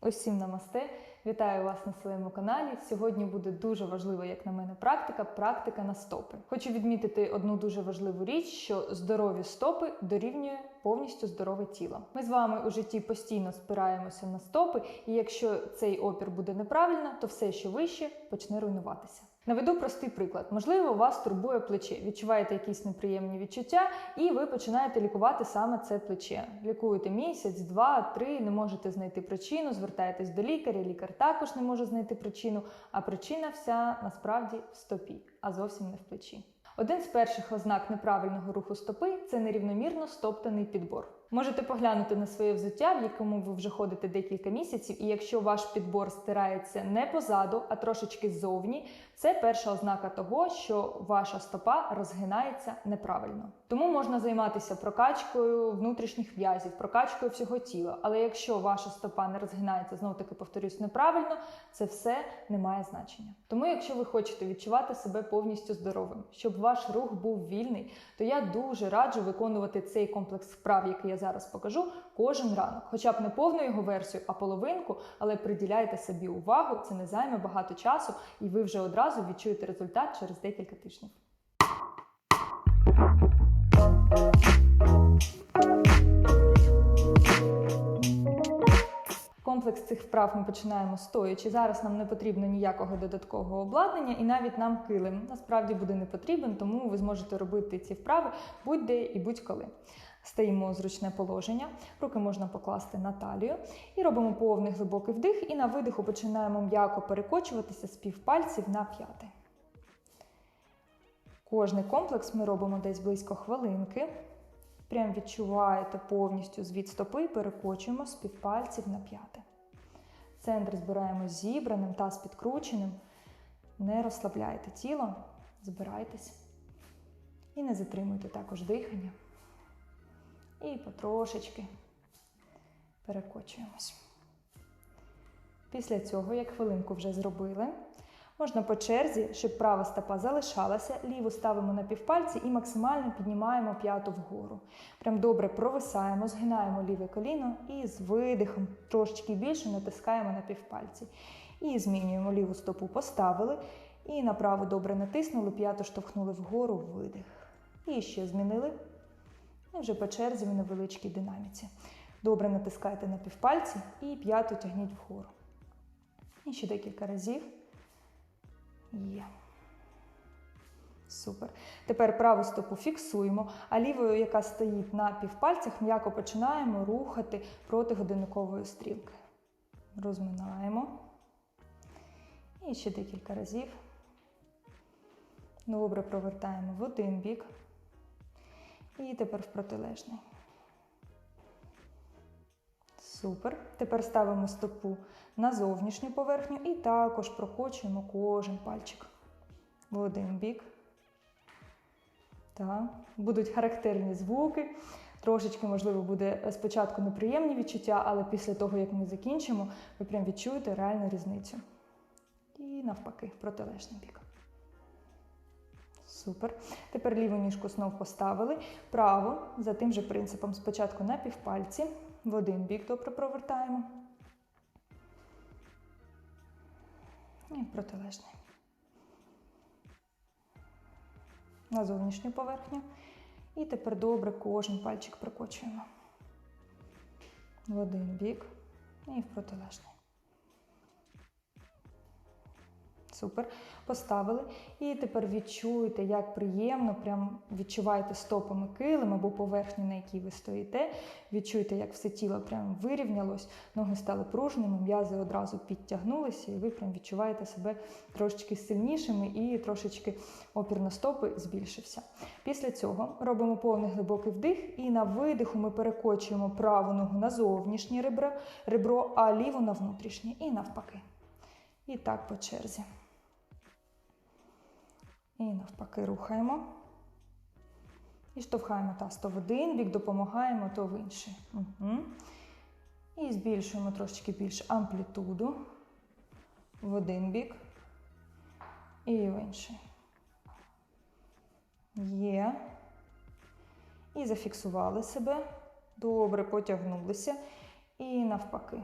Усім намасте! Вітаю вас на своєму каналі. Сьогодні буде дуже важлива, як на мене, практика практика на стопи. Хочу відмітити одну дуже важливу річ, що здорові стопи дорівнює повністю здорове тіло. Ми з вами у житті постійно спираємося на стопи, і якщо цей опір буде неправильно, то все, що вище, почне руйнуватися. Наведу простий приклад. Можливо, вас турбує плече, відчуваєте якісь неприємні відчуття, і ви починаєте лікувати саме це плече. Лікуєте місяць, два, три, не можете знайти причину, звертаєтесь до лікаря. Лікар також не може знайти причину. А причина вся насправді в стопі, а зовсім не в плечі. Один з перших ознак неправильного руху стопи це нерівномірно стоптаний підбор. Можете поглянути на своє взуття, в якому ви вже ходите декілька місяців, і якщо ваш підбор стирається не позаду, а трошечки ззовні, це перша ознака того, що ваша стопа розгинається неправильно. Тому можна займатися прокачкою внутрішніх в'язів, прокачкою всього тіла. Але якщо ваша стопа не розгинається, знову таки повторюсь, неправильно, це все не має значення. Тому, якщо ви хочете відчувати себе повністю здоровим, щоб ваш рух був вільний, то я дуже раджу виконувати цей комплекс вправ, який я зараз покажу, кожен ранок, хоча б не повну його версію, а половинку, але приділяйте собі увагу, це не займе багато часу, і ви вже одразу відчуєте результат через декілька тижнів. Комплекс цих вправ ми починаємо стоячи. Зараз нам не потрібно ніякого додаткового обладнання, і навіть нам килим насправді буде не потрібен, тому ви зможете робити ці вправи будь-де і будь-коли. Стаємо у зручне положення, руки можна покласти на талію і робимо повний глибокий вдих. І на видиху починаємо м'яко перекочуватися з півпальців на п'яти. Кожний комплекс ми робимо десь близько хвилинки. Прям відчуваєте повністю звід стопи, перекочуємо з півпальців на п'яти. Центр збираємо зібраним, таз підкрученим. Не розслабляйте тіло, збирайтесь. І не затримуйте також дихання. І потрошечки перекочуємось. Після цього, як хвилинку вже зробили, можна по черзі, щоб права стопа залишалася, ліву ставимо на півпальці і максимально піднімаємо п'яту вгору. Прям добре провисаємо, згинаємо ліве коліно і з видихом трошечки більше натискаємо на півпальці. І змінюємо ліву стопу, поставили. І направо добре натиснули, п'яту штовхнули вгору, видих. І ще змінили. І вже по черзі в невеличкій динаміці. Добре натискайте на півпальці і п'яту тягніть вгору. І ще декілька разів. Є. Супер. Тепер праву стопу фіксуємо, а лівою, яка стоїть на півпальцях, м'яко починаємо рухати проти годинникової стрілки. Розминаємо. І ще декілька разів. Добре провертаємо в один бік. І тепер в протилежний. Супер. Тепер ставимо стопу на зовнішню поверхню і також прокочуємо кожен пальчик в один бік. Так. Будуть характерні звуки. Трошечки, можливо, буде спочатку неприємні відчуття, але після того, як ми закінчимо, ви прям відчуєте реальну різницю. І навпаки, протилежний бік. Супер. Тепер ліву ніжку знов поставили. Право за тим же принципом. Спочатку на півпальці. В один бік добре провертаємо. І протилежний. На зовнішню поверхню. І тепер добре кожен пальчик прикочуємо. В один бік і в протилежний. Супер. Поставили. І тепер відчуєте, як приємно, прям відчуваєте стопами килим або поверхню, на якій ви стоїте. Відчуєте, як все тіло прям вирівнялось, ноги стали пружними, м'язи одразу підтягнулися, і ви прям відчуваєте себе трошечки сильнішими і трошечки опір на стопи збільшився. Після цього робимо повний глибокий вдих, і на видиху ми перекочуємо праву ногу на зовнішнє ребро, ребро а ліву на внутрішнє. І навпаки. І так по черзі. І навпаки рухаємо. І штовхаємо таз то в один бік, допомагаємо, то в інший. Угу. І збільшуємо трошечки більше амплітуду в один бік і в інший. Є. І зафіксували себе. Добре потягнулися. І навпаки.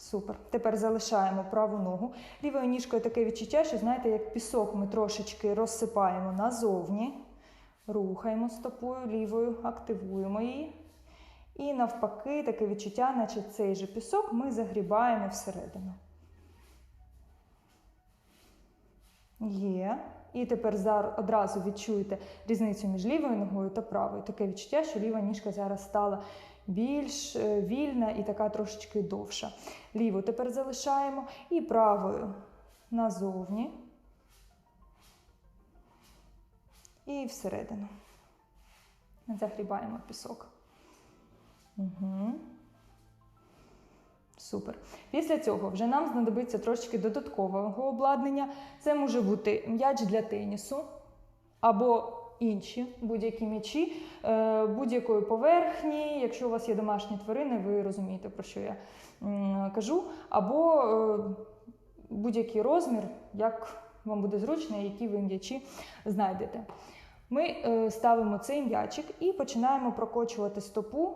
Супер. Тепер залишаємо праву ногу. Лівою ніжкою таке відчуття, що знаєте, як пісок ми трошечки розсипаємо назовні. Рухаємо стопою лівою, активуємо її. І навпаки, таке відчуття, наче цей же пісок ми загрібаємо всередину. Є. І тепер одразу відчуєте різницю між лівою ногою та правою. Таке відчуття, що ліва ніжка зараз стала більш е, вільна і така трошечки довша. Ліву тепер залишаємо і правою назовні. І всередину. Загрібаємо пісок. Угу. Супер. Після цього вже нам знадобиться трошечки додаткового обладнання. Це може бути м'яч для тенісу або інші будь-які м'ячі, е, будь-якої поверхні. Якщо у вас є домашні тварини, ви розумієте, про що я кажу. Або е, будь-який розмір, як вам буде зручно, які ви м'ячі знайдете. Ми е, ставимо цей м'ячик і починаємо прокочувати стопу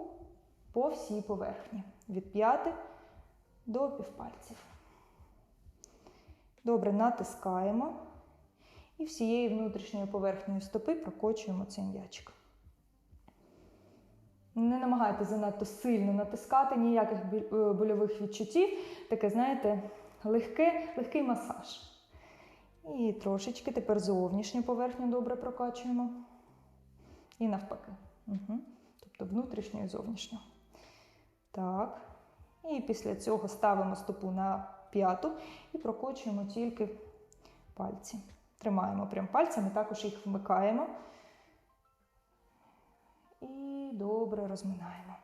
по всій поверхні від п'яти до півпальців. Добре, натискаємо і всією внутрішньою поверхнею стопи прокочуємо цей м'ячик. Не намагайтеся занадто сильно натискати, ніяких е, больових відчуттів. Таке, знаєте, легке, легкий масаж. І трошечки тепер зовнішню поверхню добре прокачуємо. І навпаки. Угу. Тобто внутрішню і зовнішню. Так. І після цього ставимо стопу на п'яту і прокочуємо тільки пальці. Тримаємо прям пальцями, також їх вмикаємо. І добре розминаємо.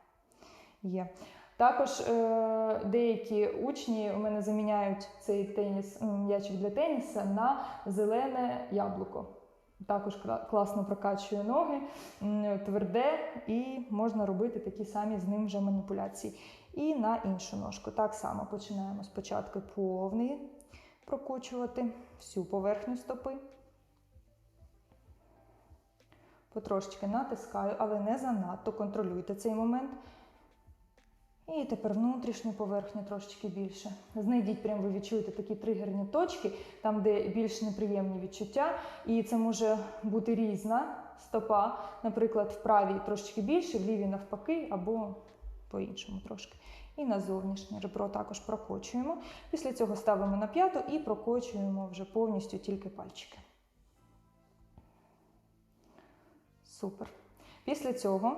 Є. Також е, деякі учні у мене заміняють цей теніс, м'ячик для теніса на зелене яблуко. Також класно прокачує ноги, тверде, і можна робити такі самі з ним вже маніпуляції. І на іншу ножку. Так само починаємо спочатку повний прокочувати всю поверхню стопи. Потрошечки натискаю, але не занадто контролюйте цей момент. І тепер внутрішню поверхню трошечки більше. Знайдіть, прямо ви відчуєте такі тригерні точки, там, де більш неприємні відчуття. І це може бути різна стопа, наприклад, в правій трошечки більше, в лівій навпаки, або по-іншому трошки. І на зовнішнє ребро також прокочуємо. Після цього ставимо на п'яту і прокочуємо вже повністю тільки пальчики. Супер. Після цього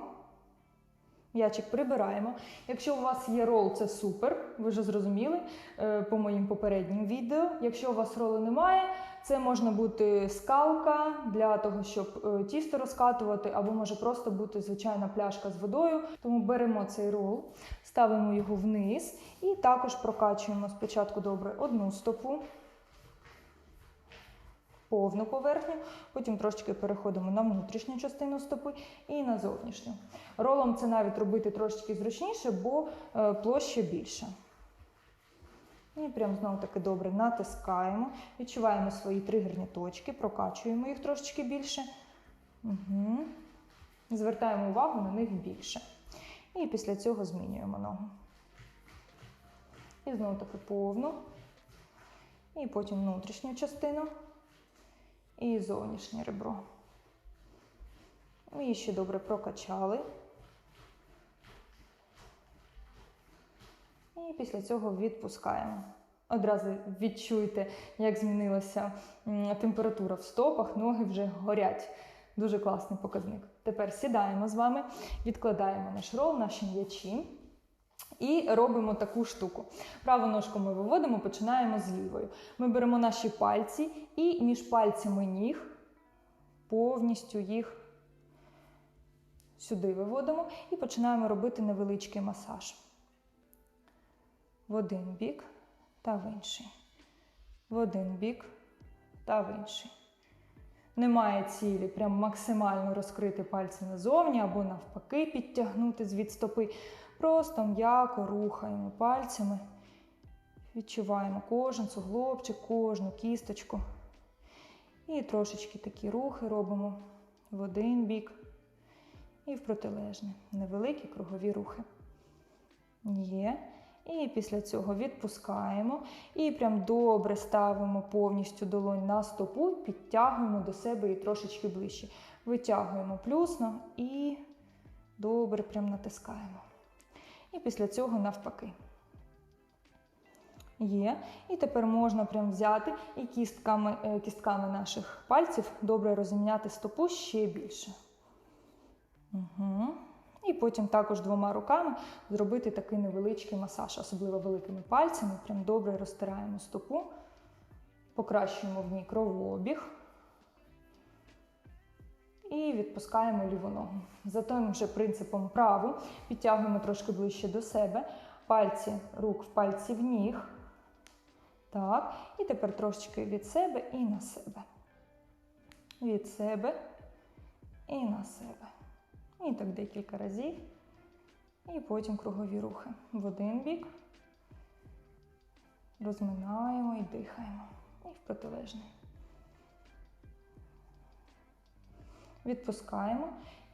м'ячик прибираємо. Якщо у вас є рол, це супер, ви вже зрозуміли е, по моїм попереднім відео. Якщо у вас ролу немає, це можна бути скалка для того, щоб е, тісто розкатувати, або може просто бути звичайна пляшка з водою. Тому беремо цей рол, ставимо його вниз і також прокачуємо спочатку добре одну стопу. Повну поверхню, потім трошечки переходимо на внутрішню частину стопи і на зовнішню. Ролом це навіть робити трошечки зручніше, бо е, площа більша. І прям знову таки добре натискаємо, відчуваємо свої тригерні точки, прокачуємо їх трошечки більше. Угу. Звертаємо увагу на них більше. І після цього змінюємо ногу. І знову таки повну. І потім внутрішню частину. І зовнішнє ребро. І ще добре прокачали. І після цього відпускаємо. Одразу відчуйте, як змінилася температура в стопах, ноги вже горять. Дуже класний показник. Тепер сідаємо з вами, відкладаємо наш рол, наші м'ячі і робимо таку штуку. Праву ножку ми виводимо, починаємо з лівою. Ми беремо наші пальці і між пальцями ніг повністю їх сюди виводимо і починаємо робити невеличкий масаж. В один бік та в інший. В один бік та в інший. Немає цілі прям максимально розкрити пальці назовні або навпаки підтягнути звід стопи. Просто м'яко рухаємо пальцями, відчуваємо кожен суглобчик, кожну кісточку. І трошечки такі рухи робимо в один бік і в протилежний. Невеликі кругові рухи. Є. І після цього відпускаємо. І прям добре ставимо повністю долонь на стопу, підтягуємо до себе і трошечки ближче. Витягуємо плюсно і добре прям натискаємо. І після цього навпаки. Є. І тепер можна прям взяти і кістками, е, кістками наших пальців добре розімняти стопу ще більше. Угу. Потім також двома руками зробити такий невеличкий масаж, особливо великими пальцями. Прям добре розтираємо стопу, покращуємо в ній кровообіг. І відпускаємо ліву ногу. За тим же принципом праву підтягуємо трошки ближче до себе. Пальці рук в пальці в ніг. Так. І тепер трошечки від себе і на себе. Від себе і на себе. І так декілька разів. І потім кругові рухи. В один бік. Розминаємо і дихаємо. І в протилежний. Відпускаємо.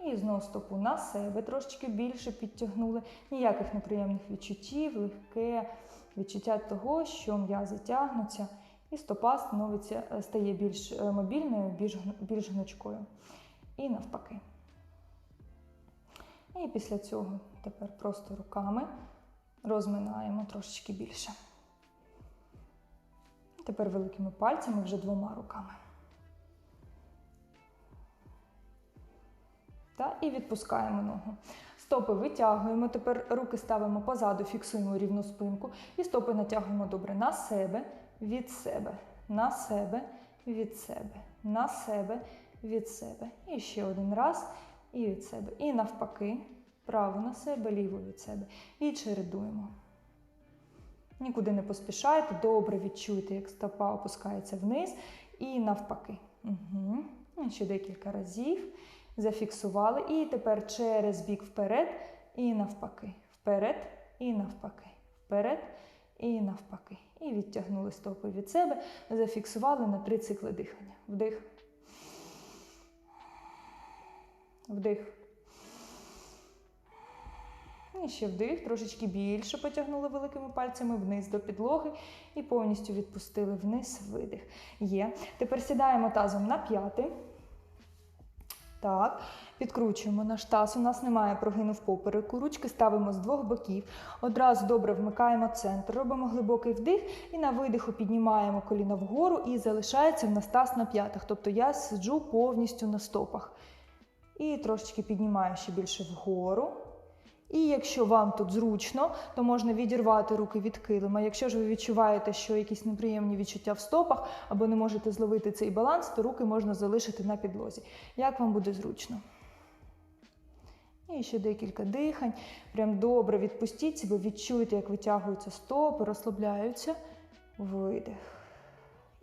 І знову стопу на себе трошечки більше підтягнули. Ніяких неприємних відчуттів, легке відчуття того, що м'язи тягнуться, і стопа становиться, стає більш е, мобільною, більш, більш гнучкою. І навпаки. І після цього тепер просто руками розминаємо трошечки більше. Тепер великими пальцями вже двома руками. Та, і відпускаємо ногу. Стопи витягуємо, тепер руки ставимо позаду, фіксуємо рівну спинку. І стопи натягуємо добре на себе, від себе, на себе, від себе, на себе, від себе. І ще один раз. І від себе. І навпаки, праву на себе, ліву від себе. І чередуємо. Нікуди не поспішайте, добре відчуйте, як стопа опускається вниз. І навпаки. Угу. Ще декілька разів. Зафіксували. І тепер через бік вперед і навпаки. Вперед і навпаки. Вперед і навпаки. І відтягнули стопи від себе. Зафіксували на три цикли дихання. Вдих. Вдих. І ще вдих, трошечки більше потягнули великими пальцями вниз до підлоги і повністю відпустили вниз видих. Є. Тепер сідаємо тазом на п'яти. Так, підкручуємо наш таз. У нас немає прогину в попереку. Ручки ставимо з двох боків. Одразу добре вмикаємо центр. Робимо глибокий вдих і на видиху піднімаємо коліно вгору і залишається в нас таз на п'ятах. Тобто я сиджу повністю на стопах. І трошечки піднімаю ще більше вгору. І якщо вам тут зручно, то можна відірвати руки від килима. Якщо ж ви відчуваєте, що якісь неприємні відчуття в стопах або не можете зловити цей баланс, то руки можна залишити на підлозі. Як вам буде зручно? І ще декілька дихань. Прям добре відпустіть себе, відчуйте, як витягуються стопи, розслабляються. Видих.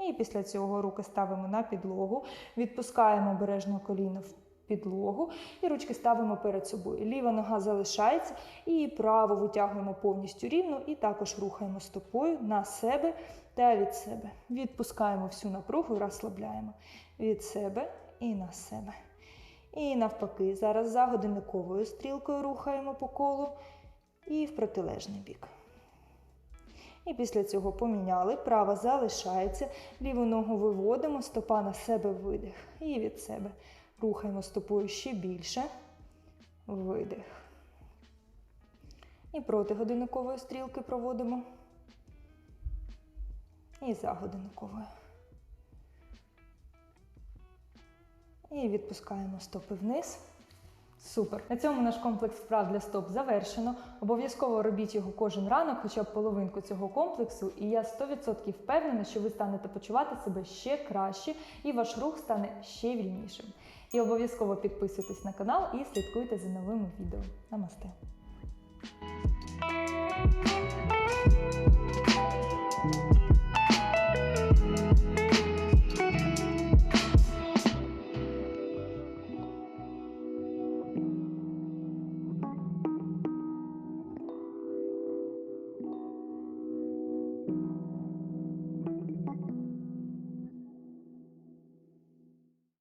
І після цього руки ставимо на підлогу, відпускаємо обережно коліно в підлогу і ручки ставимо перед собою. Ліва нога залишається і право витягуємо повністю рівно, і також рухаємо стопою на себе та від себе. Відпускаємо всю напругу, розслабляємо від себе і на себе. І навпаки, зараз за годинниковою стрілкою рухаємо по колу і в протилежний бік. І після цього поміняли. Права залишається, ліву ногу виводимо, стопа на себе видих. І від себе. Рухаємо стопою ще більше. Видих. І проти годинникової стрілки проводимо. І за годинниковою. І відпускаємо стопи вниз. Супер! На цьому наш комплекс вправ для стоп завершено. Обов'язково робіть його кожен ранок, хоча б половинку цього комплексу, і я 100% впевнена, що ви станете почувати себе ще краще і ваш рух стане ще вільнішим. І обов'язково підписуйтесь на канал і слідкуйте за новими відео. Намасте!